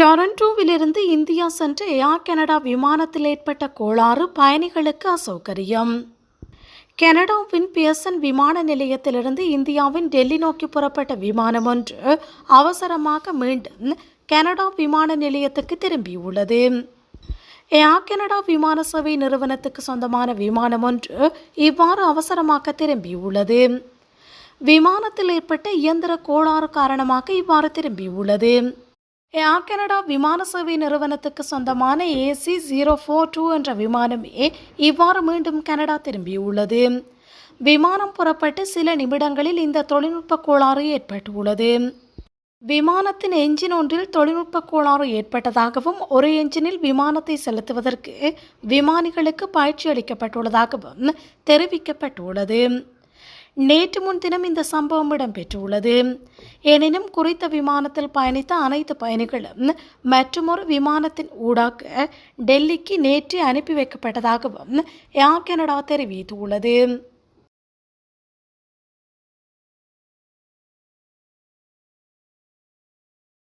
டொரண்டோவிலிருந்து India சென்ற ஏர் Canada விமானத்தில் ஏற்பட்ட கோளாறு பயணிகளுக்கு அசௌகரியம். கனடாவின் பியர்சன் விமான நிலையத்திலிருந்து இந்தியாவின் டெல்லி நோக்கி புறப்பட்ட விமானம் ஒன்று அவசரமாக மீண்டும் கனடா விமான நிலையத்துக்கு திரும்பியுள்ளது. ஏர் கனடா விமான சேவை நிறுவனத்துக்கு சொந்தமான விமானம் ஒன்று இவ்வாறு அவசரமாக திரும்பியுள்ளது. விமானத்தில் ஏற்பட்ட இயந்திர கோளாறு காரணமாக இவ்வாறு திரும்பியுள்ளது. ஏர் கனடா விமான சேவை நிறுவனத்துக்கு சொந்தமான ஏசி ஜீரோ ஃபோர் டூ என்ற விமானமே இவ்வாறு மீண்டும் கனடா திரும்பியுள்ளது. விமானம் புறப்பட்டு சில நிமிடங்களில் இந்த தொழில்நுட்ப கோளாறு ஏற்பட்டுள்ளது. விமானத்தின் என்ஜின் ஒன்றில் தொழில்நுட்ப கோளாறு ஏற்பட்டதாகவும் ஒரு என்ஜினில் விமானத்தை செலுத்துவதற்கு விமானிகளுக்கு பயிற்சி அளிக்கப்பட்டுள்ளதாகவும் தெரிவிக்கப்பட்டுள்ளது. நேற்று முன்தினம் இந்த சம்பவம் இடம்பெற்றுள்ளது. எனினும் குறித்த விமானத்தில் பயணித்த அனைத்து பயணிகளும் மற்றுமொரு விமானத்தின் ஊடாக டெல்லிக்கு நேற்று அனுப்பி வைக்கப்பட்டதாகவும் ஏர் கனடா தெரிவித்துள்ளது.